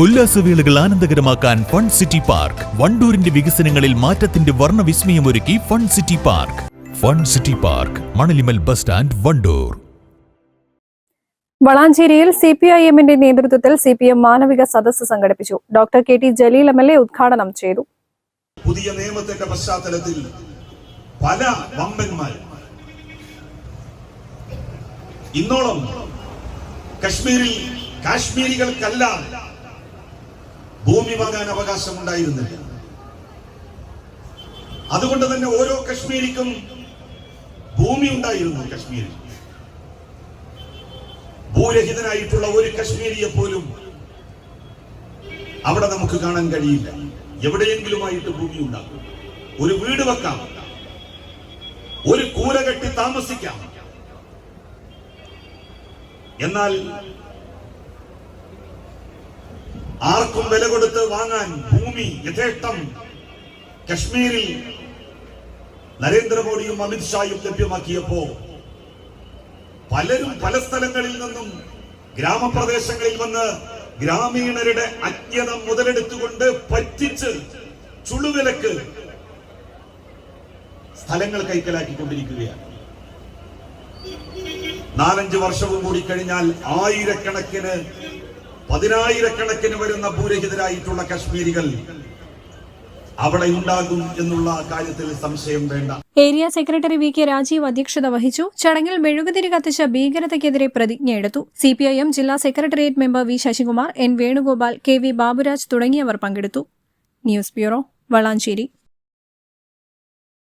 ഉല്ലാസവേളകൾ ആനന്ദകരമാക്കാൻ fun city park. വണ്ടൂരിന്റെ വികസനങ്ങളിൽ മാറ്റത്തിന്റെ വർണവിസ്മയമൊരുക്കി fun city park. Fun city park Manalimal bus stand Wandoor. വളാഞ്ചേരിയിൽ C P I എമ്മിന്റെ നേതൃത്വത്തിൽ സി പി എം മാനവിക സദസ്സ് സംഘടിപ്പിച്ചു. Doctor K T Jaleel M L A ഉദ്ഘാടനം ചെയ്തു. പുതിയ നിയമത്തിന്റെ പശ്ചാത്തലത്തിൽ പല വമ്പന്മാർ ഇന്നോളം കശ്മീരിൽ കാശ്മീരികൾക്കല്ല ഭൂമി വാങ്ങാൻ അവകാശം ഉണ്ടായിരുന്നില്ല അതുകൊണ്ട് തന്നെ ഓരോ കശ്മീരിക്കും ഭൂമി ഉണ്ടായിരുന്നു കശ്മീരിൽ. ഭൂരഹിതനായിട്ടുള്ള ഒരു കശ്മീരിയെ പോലും അവിടെ നമുക്ക് കാണാൻ കഴിയില്ല. എവിടെയെങ്കിലുമായിട്ട് ഭൂമി ഉണ്ടാകും ഒരു വീട് വെക്കാം. ഒരു കൂര കെട്ടി താമസിക്കാം. എന്നാൽ ആർക്കും വില കൊടുത്ത് വാങ്ങാൻ ഭൂമി യഥേഷ്ടം. കശ്മീരിൽ നരേന്ദ്രമോദിയും അമിത്ഷായും ലഭ്യമാക്കിയപ്പോ പലരും പല സ്ഥലങ്ങളിൽ നിന്നും ഗ്രാമപ്രദേശങ്ങളിൽ വന്ന് ഗ്രാമീണരുടെ അജ്ഞത മുതലെടുത്തുകൊണ്ട് പറ്റിച്ച് ചുളുവിലക്ക് സ്ഥലങ്ങൾ കൈക്കലാക്കിക്കൊണ്ടിരിക്കുകയാണ്. നാലഞ്ച് വർഷവും കൂടി കഴിഞ്ഞാൽ ആയിരക്കണക്കിന് പതിനായിരക്കണക്കിന് വരുന്ന ഭൂരഹിതരായിട്ടുള്ള കശ്മീരികൾ അവിടെ ഉണ്ടാകും എന്നുള്ള കാര്യത്തിൽ സംശയം വേണ്ട. Area secretary V K Rajeev അധ്യക്ഷത വഹിച്ചു. ചടങ്ങിൽ മെഴുകുതിരി കത്തിച്ച ഭീകരതയ്ക്കെതിരെ പ്രതിജ്ഞയെടുത്തു സി പി ഐ എം ജില്ലാ secretariat member V Sasikumar N Venugopal K V Baburaj തുടങ്ങിയവർ പങ്കെടുത്തു. News bureau Valanchery.